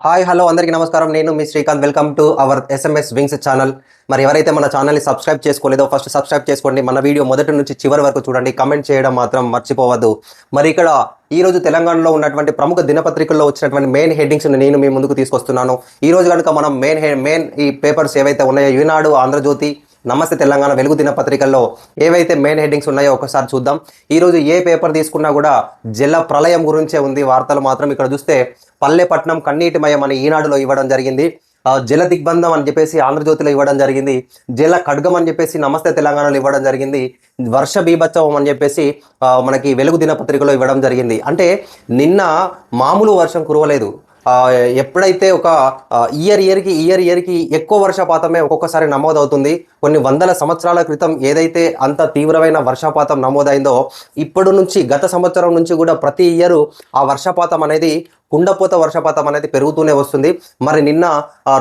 Hi hello అందరికీ నమస్కారం. నేను మీ Srikanth. Welcome to our SMS wings channel. మరి ఎవరైతే మన ఛానల్ని సబ్స్క్రైబ్ చేసుకోలేదో ఫస్ట్ సబ్స్క్రైబ్ చేసుకోండి. మన వీడియో మొదటి నుంచి చివరి వరకు చూడండి. కమెంట్ చేయడం మాత్రం మర్చిపోవద్దు. మరి ఇక్కడ ఈ రోజు తెలంగాణలో ఉన్నటువంటి ప్రముఖ దినపత్రికల్లో వచ్చినటువంటి మెయిన్ హెడ్డింగ్స్ నేను మీ ముందుకు తీసుకొస్తున్నాను. ఈ రోజు కనుక మనం మెయిన్ మెయిన్ ఈ పేపర్స్ ఏవైతే ఉన్నాయో ఈనాడు ఆంధ్రజ్యోతి నమస్తే తెలంగాణ వెలుగు దినపత్రికల్లో ఏవైతే మెయిన్ హెడ్డింగ్స్ ఉన్నాయో ఒకసారి చూద్దాం. ఈరోజు ఏ పేపర్ తీసుకున్నా కూడా జల ప్రళయం గురించే ఉంది వార్తలు మాత్రం. ఇక్కడ చూస్తే పల్లెపట్నం కన్నీటిమయం అని ఈనాడులో ఇవ్వడం జరిగింది. జల దిగ్బంధం అని చెప్పేసి ఆంధ్రజ్యోతిలో ఇవ్వడం జరిగింది. జల ఖడ్గం అని చెప్పేసి నమస్తే తెలంగాణలో ఇవ్వడం జరిగింది. వర్ష బీభత్సవం అని చెప్పేసి మనకి వెలుగు దినపత్రికలో ఇవ్వడం జరిగింది. అంటే నిన్న మామూలు వర్షం కురవలేదు. ఎప్పుడైతే ఒక ఇయర్ ఇయర్కి ఇయర్ ఇయర్కి ఎక్కువ వర్షపాతమే ఒక్కొక్కసారి నమోదవుతుంది కొన్ని వందల సంవత్సరాల క్రితం ఏదైతే అంత తీవ్రమైన వర్షపాతం నమోదైందో ఇప్పుడు నుంచి గత సంవత్సరం నుంచి కూడా ప్రతి ఇయర్ ఆ వర్షపాతం అనేది కుండపోత వర్షపాతం అనేది పెరుగుతూనే వస్తుంది. మరి నిన్న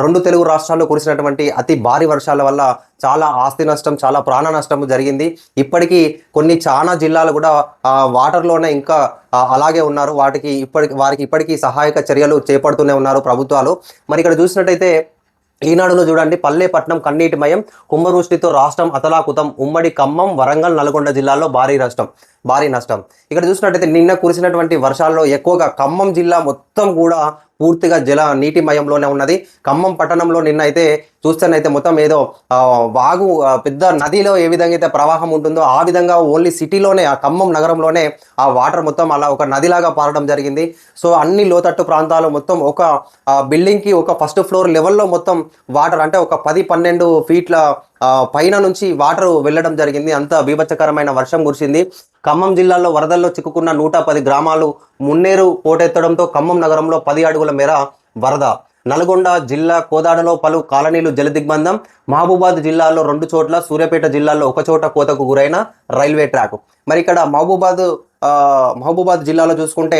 రెండు తెలుగు రాష్ట్రాల్లో కురిసినటువంటి అతి భారీ వర్షాల వల్ల చాలా ఆస్తి నష్టం చాలా ప్రాణ నష్టం జరిగింది. ఇప్పటికీ కొన్ని చాలా జిల్లాలు కూడా ఆ, వాటర్లోనే ఇంకా అలాగే ఉన్నారు. వాటికి ఇప్పటికి వారికి ఇప్పటికీ సహాయక చర్యలు చేపడుతూనే ఉన్నారు ప్రభుత్వాలు. మరి ఇక్కడ చూసినట్టయితే ఈనాడులో చూడండి పల్లెపట్నం కన్నీటిమయం కుంభవృష్టితో రాష్ట్రం అతలాకుతం ఉమ్మడి ఖమ్మం వరంగల్ నల్గొండ జిల్లాల్లో భారీ నష్టం. భారీ నష్టం. ఇక్కడ చూసినట్టయితే నిన్న కురిసినటువంటి వర్షాల్లో ఎక్కువగా ఖమ్మం జిల్లా మొత్తం కూడా పూర్తిగా జల నీటిమయంలోనే ఉన్నది. ఖమ్మం పట్టణంలో నిన్న అయితే చూస్తేనైతే మొత్తం ఏదో వాగు పెద్ద నదిలో ఏ విధంగా అయితే ప్రవాహం ఉంటుందో ఆ విధంగా ఓన్లీ సిటీలోనే ఆ ఖమ్మం నగరంలోనే ఆ వాటర్ మొత్తం అలా ఒక నదిలాగా పారడం జరిగింది. సో అన్ని లోతట్టు ప్రాంతాలు మొత్తం ఒక బిల్డింగ్కి ఒక ఫస్ట్ ఫ్లోర్ లెవెల్లో మొత్తం వాటర్ అంటే ఒక పది పన్నెండు ఫీట్ల పైన నుంచి వాటర్ వెళ్ళడం జరిగింది. అంత బీభత్సకరమైన వర్షం కురిసింది. ఖమ్మం జిల్లాలో వరదల్లో చిక్కుకున్న నూట పది గ్రామాలు మున్నేరు పోటెత్తడంతో ఖమ్మం నగరంలో పది అడుగుల మేర వరద. నల్గొండ జిల్లా కోదాడలో పలు కాలనీలు జలదిగ్బంధం. మహబూబాద్ జిల్లాలో రెండు చోట్ల సూర్యాపేట జిల్లాలో ఒక చోట కోతకు గురైన రైల్వే ట్రాక్. మరి ఇక్కడ మహబూబాద్ మహబూబాద్ జిల్లాలో చూసుకుంటే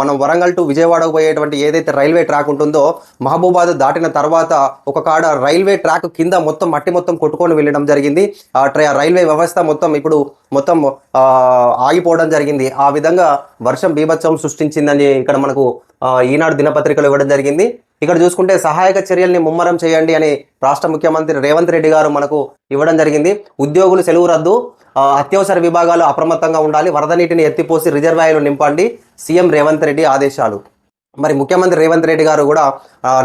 మనం వరంగల్ టు విజయవాడకు పోయేటువంటి ఏదైతే రైల్వే ట్రాక్ ఉంటుందో మహబూబాద్ దాటిన తర్వాత ఒక కాడ రైల్వే ట్రాక్ కింద మొత్తం మట్టి మొత్తం కొట్టుకొని వెళ్ళడం జరిగింది. ఆ రైల్వే వ్యవస్థ మొత్తం ఇప్పుడు మొత్తం ఆగిపోవడం జరిగింది. ఆ విధంగా వర్షం బీభత్సం సృష్టించిందని ఇక్కడ మనకు ఈనాడు దినపత్రికలు ఇవ్వడం జరిగింది. ఇక్కడ చూసుకుంటే సహాయక చర్యల్ని ముమ్మరం చేయండి అని రాష్ట్ర ముఖ్యమంత్రి రేవంత్ రెడ్డి గారు మనకు ఇవ్వడం జరిగింది. ఉద్యోగులు సెలవు రద్దు అత్యవసర విభాగాలు అప్రమత్తంగా ఉండాలి. వరద నీటిని ఎత్తిపోసి రిజర్వాయర్లు నింపండి సీఎం రేవంత్ రెడ్డి ఆదేశాలు. మరి ముఖ్యమంత్రి రేవంత్ రెడ్డి గారు కూడా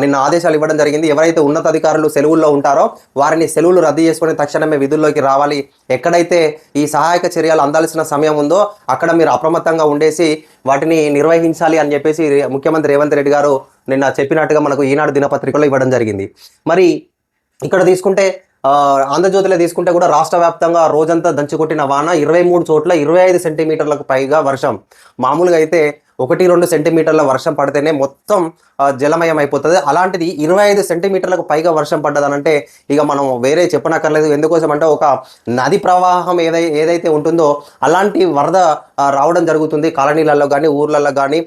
నిన్న ఆదేశాలు ఇవ్వడం జరిగింది. ఎవరైతే ఉన్నతాధికారులు సెలవుల్లో ఉంటారో వారిని సెలవులు రద్దు చేసుకుని తక్షణమే విధుల్లోకి రావాలి. ఎక్కడైతే ఈ సహాయక చర్యలు అందాల్సిన సమయం ఉందో అక్కడ మీరు అప్రమత్తంగా ఉండేసి వాటిని నిర్వహించాలి అని చెప్పేసి ముఖ్యమంత్రి రేవంత్ రెడ్డి గారు నిన్న చెప్పినట్టుగా మనకు ఈనాడు దినపత్రికలో ఇవ్వడం జరిగింది. మరి ఇక్కడ తీసుకుంటే ఆంధ్రజ్యోతిలో తీసుకుంటే కూడా రాష్ట్ర వ్యాప్తంగా రోజంతా దంచుకొట్టిన వాన ఇరవై మూడు చోట్ల ఇరవై ఐదు సెంటీమీటర్లకు పైగా వర్షం. మామూలుగా అయితే ఒకటి రెండు సెంటీమీటర్ల వర్షం పడితేనే మొత్తం జలమయం అయిపోతుంది. అలాంటిది ఇరవై ఐదు సెంటీమీటర్లకు పైగా వర్షం పడ్డదనంటే ఇక మనం వేరే చెప్పనక్కర్లేదు. ఎందుకోసం అంటే ఒక నది ప్రవాహం ఏదై ఏదైతే ఉంటుందో అలాంటి వరద రావడం జరుగుతుంది. కాలనీలలో కానీ ఊర్లలో కానీ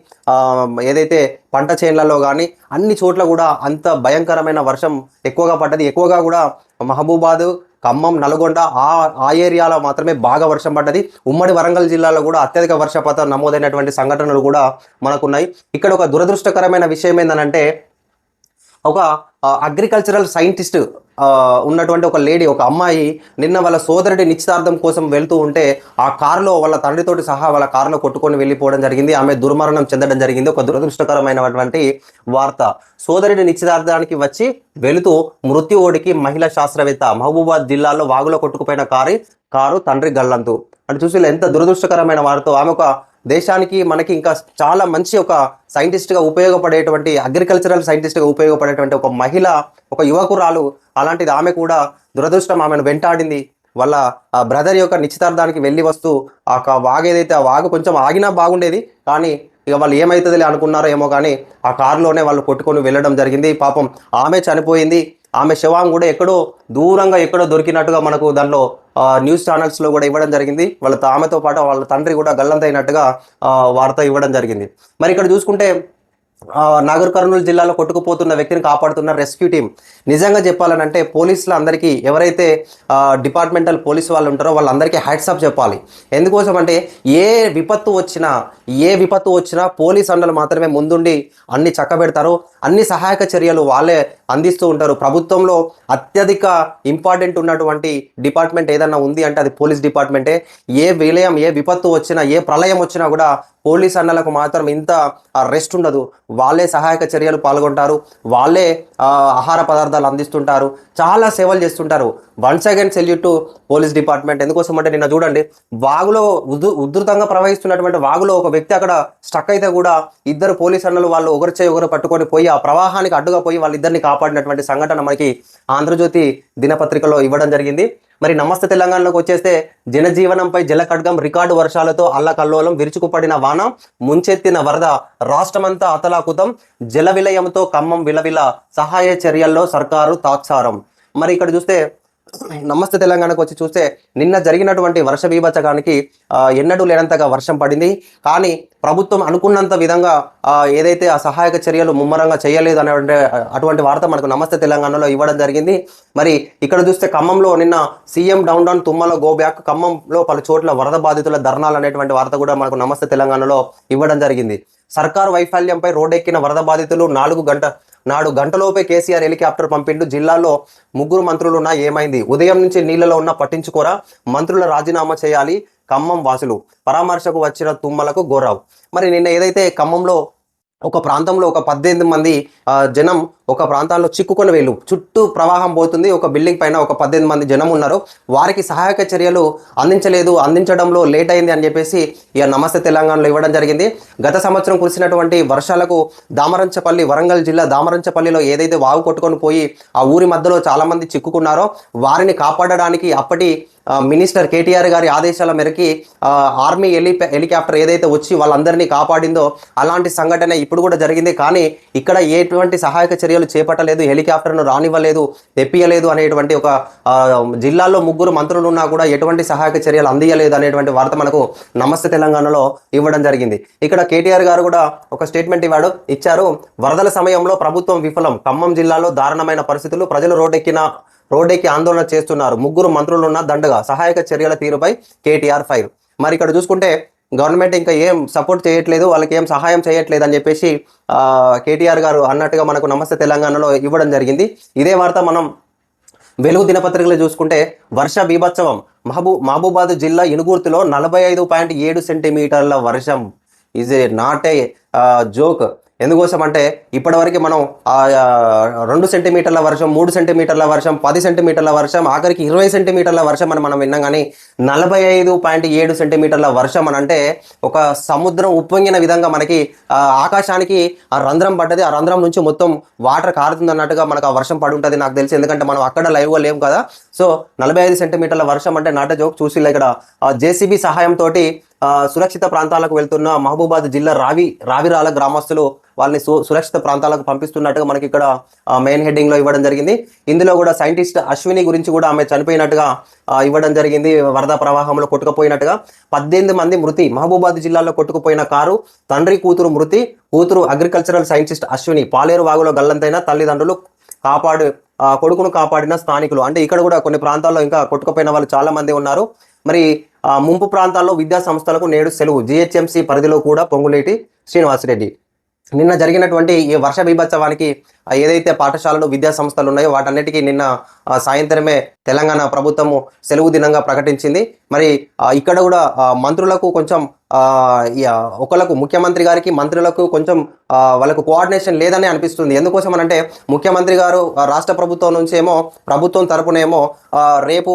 ఏదైతే పంట చేన్లలో కానీ అన్ని చోట్ల కూడా అంత భయంకరమైన వర్షం ఎక్కువగా పడ్డది. ఎక్కువగా కూడా మహబూబాద్ ఖమ్మం నల్గొండ ఆ ఆ ఏరియాలో మాత్రమే బాగా వర్షం పడ్డది. ఉమ్మడి వరంగల్ జిల్లాలో కూడా అత్యధిక వర్షపాతం నమోదైనటువంటి సంఘటనలు కూడా మనకున్నాయి. ఇక్కడ ఒక దురదృష్టకరమైన విషయం ఏంటంటే ఒక అగ్రికల్చరల్ సైంటిస్ట్ ఉన్నటువంటి ఒక లేడీ ఒక అమ్మాయి నిన్న వాళ్ళ సోదరుడి నిశ్చితార్థం కోసం వెళ్తూ ఉంటే ఆ కారులో వాళ్ళ తండ్రితోటి సహా వాళ్ళ కారులో కొట్టుకొని వెళ్ళిపోవడం జరిగింది. ఆమె దుర్మరణం చెందడం జరిగింది. ఒక దురదృష్టకరమైనటువంటి వార్త. సోదరుడి నిశ్చితార్థానికి వచ్చి వెళుతూ మృత్యు ఓడికి మహిళా శాస్త్రవేత్త మహబూబాద్ జిల్లాలో వాగులో కొట్టుకుపోయిన కారు కారు తండ్రి గల్లంతు. అంటే చూసి ఎంత దురదృష్టకరమైన వార్త. ఆమె ఒక దేశానికి మనకి ఇంకా చాలా మంచి ఒక సైంటిస్ట్గా ఉపయోగపడేటువంటి అగ్రికల్చరల్ సైంటిస్ట్గా ఉపయోగపడేటువంటి ఒక మహిళ ఒక యువకురాలు అలాంటిది ఆమె కూడా దురదృష్టం ఆమెను వెంటాడింది. వాళ్ళ ఆ బ్రదర్ యొక్క నిశ్చితార్థానికి వెళ్ళి వస్తూ ఆ వాగ్ వాగు ఏదైతే ఆ వాగు కొంచెం ఆగినా బాగుండేది. కానీ ఇక వాళ్ళు ఏమవుతుందిలే అనుకున్నారో ఏమో కానీ ఆ కారులోనే వాళ్ళు కొట్టుకొని వెళ్ళడం జరిగింది. పాపం ఆమె చనిపోయింది. ఆమె శవం కూడా ఎక్కడో దూరంగా ఎక్కడో దొరికినట్టుగా మనకు దానిలో న్యూస్ ఛానల్స్లో కూడా ఇవ్వడం జరిగింది. వాళ్ళ ఆమెతో పాటు వాళ్ళ తండ్రి కూడా గల్లంతైనట్టుగా వార్త ఇవ్వడం జరిగింది. మరి ఇక్కడ చూసుకుంటే నగర్ నాగర్ కర్నూలు జిల్లాలో కొట్టుకుపోతున్న వ్యక్తిని కాపాడుతున్న రెస్క్యూ టీం నిజంగా చెప్పాలనంటే పోలీసులు అందరికీ ఎవరైతే డిపార్ట్మెంటల్ పోలీసు వాళ్ళు ఉంటారో వాళ్ళందరికీ హ్యాట్సాప్ చెప్పాలి. ఎందుకోసం అంటే ఏ విపత్తు వచ్చినా ఏ విపత్తు వచ్చినా పోలీస్ అండలు మాత్రమే ముందుండి అన్ని చక్కబెడతారు. అన్ని సహాయక చర్యలు వాళ్ళే అందిస్తూ ఉంటారు. ప్రభుత్వంలో అత్యధిక ఇంపార్టెంట్ ఉన్నటువంటి డిపార్ట్మెంట్ ఏదన్నా ఉంది అంటే అది పోలీస్ డిపార్ట్మెంటే. ఏ విలయం ఏ విపత్తు వచ్చినా ఏ ప్రళయం వచ్చినా కూడా పోలీస్ అన్నలకు మాత్రం ఇంత రెస్ట్ ఉండదు. వాళ్ళే సహాయక చర్యలు పాల్గొంటారు. వాళ్ళే ఆహార పదార్థాలు అందిస్తుంటారు. చాలా సేవలు చేస్తుంటారు. Once again salute to police department. ఎందుకోసం అంటే నిన్న చూడండి వాగులో ఉధృ ఉధృతంగా ప్రవహిస్తున్నటువంటి వాగులో ఒక వ్యక్తి అక్కడ స్టక్ అయితే కూడా ఇద్దరు పోలీస్ అన్నలు వాళ్ళు ఒకరి చేయి ఒకరు పట్టుకొని పోయి ఆ ప్రవాహానికి అడ్డుగా పోయి వాళ్ళిద్దరిని కాపాడినటువంటి సంఘటన మనకి ఆంధ్రజ్యోతి దినపత్రికలో ఇవ్వడం జరిగింది. మరి నమస్తే తెలంగాణలోకి వచ్చేస్తే జనజీవనంపై జలకడ్గం రికార్డు వర్షాలతో అల్లకల్లోలం విరుచుకుపడిన వాన ముంచెత్తిన వరద రాష్ట్రమంతా అతలాకుతం. జల విలయంతో ఖమ్మం విలవిల సహాయ చర్యల్లో సర్కారు తాత్సారం. మరి ఇక్కడ చూస్తే నమస్తే తెలంగాణకు వచ్చి చూస్తే నిన్న జరిగినటువంటి వర్ష బీభత్సకానికి ఎన్నడూ లేనంతగా వర్షం పడింది. కానీ ప్రభుత్వం అనుకున్నంత విధంగా ఏదైతే ఆ సహాయక చర్యలు ముమ్మరంగా చేయలేదు అనే అటువంటి వార్త మనకు నమస్తే తెలంగాణలో ఇవ్వడం జరిగింది. మరి ఇక్కడ చూస్తే ఖమ్మంలో నిన్న సీఎం డౌన్ డౌన్ తుమ్మలో గో బ్యాక్ ఖమ్మంలో పలు చోట్ల వరద బాధితుల ధర్నాలు అనేటువంటి వార్త కూడా మనకు నమస్తే తెలంగాణలో ఇవ్వడం జరిగింది. సర్కార్ వైఫల్యంపై రోడ్డెక్కిన వరద బాధితులు నాలుగు గంట నాడు గంటలోపే కేసీఆర్ హెలికాప్టర్ పంపిండు. జిల్లాలో ముగ్గురు మంత్రులు ఉన్నా ఏమైంది? ఉదయం నుంచి నీళ్ళలో ఉన్న పట్టించుకోరా? మంత్రుల రాజీనామా చేయాలి ఖమ్మం వాసులు. పరామర్శకు వచ్చిన తుమ్మలకు గోరావు. మరి నిన్న ఏదైతే ఖమ్మంలో ఒక ప్రాంతంలో ఒక పద్దెనిమిది మంది జనం ఒక ప్రాంతాల్లో చిక్కుకొని వేలు చుట్టూ ప్రవాహం పోతుంది. ఒక బిల్డింగ్ పైన ఒక పద్దెనిమిది మంది జనం ఉన్నారు. వారికి సహాయక చర్యలు అందించలేదు. అందించడంలో లేట్ అయింది అని చెప్పేసి ఇక నమస్తే తెలంగాణలో ఇవ్వడం జరిగింది. గత సంవత్సరం కురిసినటువంటి వర్షాలకు దామరంచపల్లి వరంగల్ జిల్లా దామరంచపల్లిలో ఏదైతే వాగు కొట్టుకొని పోయి ఆ ఊరి మధ్యలో చాలామంది చిక్కుకున్నారో వారిని కాపాడడానికి అప్పటి మినిస్టర్ కేటీఆర్ గారి ఆదేశాల మేరకి ఆర్మీ హెలి హెలికాప్టర్ ఏదైతే వచ్చి వాళ్ళందరినీ కాపాడిందో అలాంటి సంఘటన ఇప్పుడు కూడా జరిగింది. కానీ ఇక్కడ ఎటువంటి సహాయక చర్య చర్యలు చేపట్టలేదు హెలికాప్టర్ను రానివ్వలేదు తెప్పియలేదు అనేటువంటి ఒక జిల్లాల్లో జిల్లాలో ముగ్గురు మంత్రులు ఉన్నా కూడా ఎటువంటి సహాయక చర్యలు అందియలేదు అనేటువంటి వార్త మనకు నమస్తే తెలంగాణలో ఇవ్వడం జరిగింది. ఇక్కడ కేటీఆర్ గారు కూడా ఒక స్టేట్మెంట్ ఇవ్వాడు. ఇచ్చారు వరదల సమయంలో ప్రభుత్వం విఫలం ఖమ్మం జిల్లాలో దారుణమైన పరిస్థితులు ప్రజలు రోడ్డెక్కిన రోడ్డెక్కి ఆందోళన చేస్తున్నారు ముగ్గురు మంత్రులున్న దండగా సహాయక చర్యల తీరుపై కేటీఆర్ ఫైర్. మరి ఇక్కడ చూసుకుంటే గవర్నమెంట్ ఇంకా ఏం సపోర్ట్ చేయట్లేదు వాళ్ళకి ఏం సహాయం చేయట్లేదు అని చెప్పేసి కేటీఆర్ గారు అన్నట్టుగా మనకు నమస్తే తెలంగాణలో ఇవ్వడం జరిగింది. ఇదే వార్త మనం వెలుగు దినపత్రికలు చూసుకుంటే వర్ష బీభత్సవం. మహబూ మహబూబాద్ జిల్లా ఇనుగుర్తిలో నలభై ఐదు పాయింట్ ఏడు సెంటీమీటర్ల వర్షం. Is a not a joke ఎందుకోసం అంటే ఇప్పటివరకు మనం రెండు సెంటీమీటర్ల వర్షం మూడు సెంటీమీటర్ల వర్షం పది సెంటీమీటర్ల వర్షం ఆఖరికి ఇరవై సెంటీమీటర్ల వర్షం అని మనం విన్నాం కానీ నలభై ఐదు పాయింట్ ఏడు సెంటీమీటర్ల వర్షం అని అంటే ఒక సముద్రం ఉప్పొంగిన విధంగా మనకి ఆకాశానికి ఆ రంధ్రం పడ్డది. ఆ రంధ్రం నుంచి మొత్తం వాటర్ కారుతుంది అన్నట్టుగా మనకు ఆ వర్షం పడి ఉంటుంది నాకు తెలిసి. ఎందుకంటే మనం అక్కడ లైవ్గా లేము కదా. సో నలభై ఐదు సెంటీమీటర్ల వర్షం అంటే నాట జోక్ చూసి ఇక్కడ జేసీబీ సహాయంతో సురక్షిత ప్రాంతాలకు వెళ్తున్న మహబూబాద్ జిల్లా రావి రావిరాల గ్రామస్తులు వాళ్ళని సు సురక్షిత ప్రాంతాలకు పంపిస్తున్నట్టుగా మనకి ఇక్కడ మెయిన్ హెడ్డింగ్లో ఇవ్వడం జరిగింది. ఇందులో కూడా సైంటిస్ట్ అశ్విని గురించి కూడా ఆమె చనిపోయినట్టుగా ఇవ్వడం జరిగింది. వరద ప్రవాహంలో కొట్టుకుపోయినట్టుగా పద్దెనిమిది మంది మృతి మహబూబాద్ జిల్లాలో కొట్టుకుపోయిన కారు తండ్రి కూతురు మృతి కూతురు అగ్రికల్చరల్ సైంటిస్ట్ అశ్విని పాలేరు వాగులో గల్లంతైన తల్లిదండ్రులు కాపాడు కొడుకును కాపాడిన స్థానికులు. అంటే ఇక్కడ కూడా కొన్ని ప్రాంతాల్లో ఇంకా కొట్టుకుపోయిన వాళ్ళు చాలా మంది ఉన్నారు. మరి ముంపు ప్రాంతాల్లో విద్యా సంస్థలకు నేడు సెలవు. జిహెచ్ఎంసి పరిధిలో కూడా పొంగులేటి శ్రీనివాసరెడ్డి. నిన్న జరిగినటువంటి ఈ వర్ష బీభత్సవానికి ఏదైతే పాఠశాలలు విద్యా సంస్థలు ఉన్నాయో వాటన్నిటికీ నిన్న సాయంత్రమే తెలంగాణ ప్రభుత్వము సెలవు దినంగా ప్రకటించింది. మరి ఇక్కడ కూడా మంత్రులకు కొంచెం ఒకళ్ళకు ముఖ్యమంత్రి గారికి మంత్రులకు కొంచెం వాళ్ళకు కోఆర్డినేషన్ లేదని అనిపిస్తుంది. ఎందుకోసం అంటే ముఖ్యమంత్రి గారు రాష్ట్ర ప్రభుత్వం నుంచి ఏమో ప్రభుత్వం తరపునేమో రేపు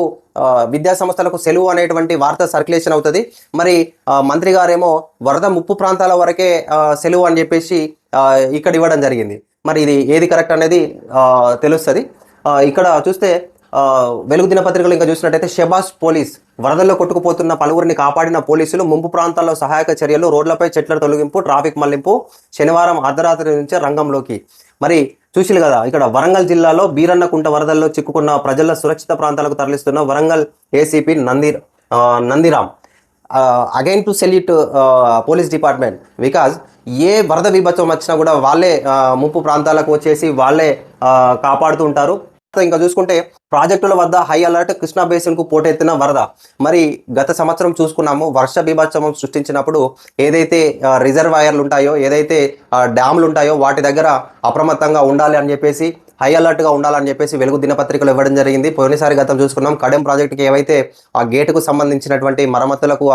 విద్యా సంస్థలకు సెలవు అనేటువంటి వార్త సర్క్యులేషన్ అవుతుంది. మరి మంత్రి గారేమో వరద ముప్పు ప్రాంతాల వరకే సెలవు అని చెప్పేసి ఇక్కడ ఇవ్వడం జరిగింది. మరి ఇది ఏది కరెక్ట్ అనేది తెలుస్తుంది. ఇక్కడ చూస్తే వెలుగు దినపత్రికలు ఇంకా చూసినట్టయితే షెబాస్ పోలీస్ వరదల్లో కొట్టుకుపోతున్న పలువురిని కాపాడిన పోలీసులు ముంపు ప్రాంతాల్లో సహాయక చర్యలు రోడ్లపై చెట్ల తొలగింపు ట్రాఫిక్ మళ్ళింపు శనివారం అర్ధరాత్రి నుంచే రంగంలోకి. మరి చూసిలు కదా ఇక్కడ వరంగల్ జిల్లాలో బీరన్నకుంట వరదల్లో చిక్కుకున్న ప్రజల సురక్షిత ప్రాంతాలకు తరలిస్తున్న Warangal ACP Nandi Nandiram. Again to salute police department because ఏ వరద విభత్సం వచ్చినా కూడా వాళ్ళే ఆ, ముప్పు ప్రాంతాలకు వచ్చేసి వాళ్ళే కాపాడుతూ ఉంటారు. ఇంకా చూసుకుంటే ప్రాజెక్టుల వద్ద హై అలర్ట్ కృష్ణా బేసిన్కు పోటెత్తిన వరద. మరి గత సంవత్సరం చూసుకున్నాము వర్ష బీభత్సవం సృష్టించినప్పుడు ఏదైతే రిజర్వాయర్లు ఉంటాయో ఏదైతే ఆ, డ్యామ్లు ఉంటాయో వాటి దగ్గర అప్రమత్తంగా ఉండాలి అని చెప్పేసి హై అలర్ట్గా ఉండాలని చెప్పేసి వెలుగు దినపత్రికలు ఇవ్వడం జరిగింది. పోయినసారి గతం చూసుకున్నాం కడెం ప్రాజెక్టుకి ఏవైతే ఆ గేటుకు సంబంధించినటువంటి మరమ్మతులకు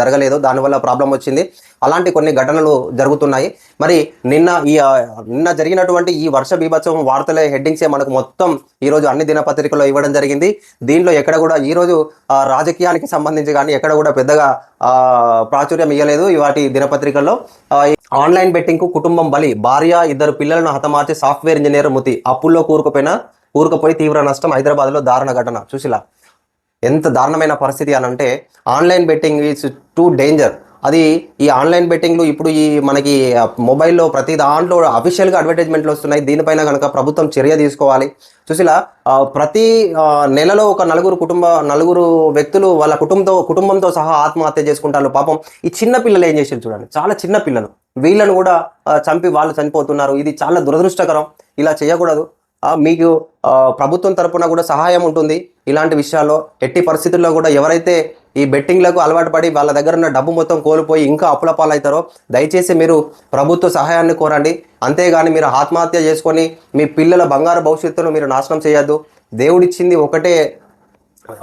జరగలేదు జరగలేదో దానివల్ల ప్రాబ్లం వచ్చింది. అలాంటి కొన్ని ఘటనలు జరుగుతున్నాయి. మరి నిన్న ఈ నిన్న జరిగినటువంటి ఈ వర్ష బీభత్సవం వార్తల హెడ్డింగ్సే మనకు మొత్తం ఈరోజు అన్ని దినపత్రికల్లో ఇవ్వడం జరిగింది. దీనిలో ఎక్కడ కూడా ఈరోజు రాజకీయానికి సంబంధించి కానీ ఎక్కడ కూడా పెద్దగా ప్రాచుర్యం ఇవ్వలేదు ఈ వాటి దినపత్రికల్లో. ఆన్లైన్ బెట్టింగ్కు కుటుంబం బలి భార్య ఇద్దరు పిల్లలను హతమార్చి సాఫ్ట్వేర్ ఇంజనీర్ మృతి అప్పుల్లో కూరుకుపోయినా కూరుకుపోయి తీవ్ర నష్టం హైదరాబాద్లో దారుణ ఘటన. చూసిలా ఎంత దారుణమైన పరిస్థితి అనంటే online betting is too danger. అది ఈ ఆన్లైన్ బెట్టింగ్లు ఇప్పుడు ఈ మనకి మొబైల్లో ప్రతి దాంట్లో అఫీషియల్గా అడ్వర్టైజ్మెంట్లు వస్తున్నాయి. దీనిపైన కనుక ప్రభుత్వం చర్య తీసుకోవాలి. చూసిలా ప్రతి నెలలో ఒక నలుగురు కుటుంబ నలుగురు వ్యక్తులు వాళ్ళ కుటుంబంతో కుటుంబంతో సహా ఆత్మహత్య చేసుకుంటారు. పాపం ఈ చిన్న పిల్లలు ఏం చేశారు చూడండి. చాలా చిన్న పిల్లలు. వీళ్ళను కూడా చంపి వాళ్ళు చనిపోతున్నారు. ఇది చాలా దురదృష్టకరం. ఇలా చేయకూడదు. మీకు ప్రభుత్వం తరపున కూడా సహాయం ఉంటుంది ఇలాంటి విషయాల్లో. ఎట్టి పరిస్థితుల్లో కూడా ఎవరైతే ఈ బెట్టింగ్లకు అలవాటు పడి వాళ్ళ దగ్గర ఉన్న డబ్బు మొత్తం కోల్పోయి ఇంకా అప్పుల పాలవుతారో దయచేసి మీరు ప్రభుత్వ సహాయాన్ని కోరండి. అంతేగాని మీరు ఆత్మహత్య చేసుకొని మీ పిల్లల బంగారు భవిష్యత్తును మీరు నాశనం చేయొద్దు. దేవుడిచ్చింది ఒకటే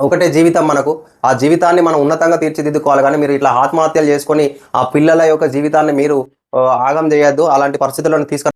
ఒకటే జీవితం మనకు. ఆ జీవితాన్ని మనం ఉన్నతంగా తీర్చిదిద్దుకోవాలి. కానీ మీరు ఇట్లా ఆత్మహత్యలు చేసుకొని ఆ పిల్లల యొక్క జీవితాన్ని మీరు ఆగం చేయొద్దు. అలాంటి పరిస్థితులను తీసుకు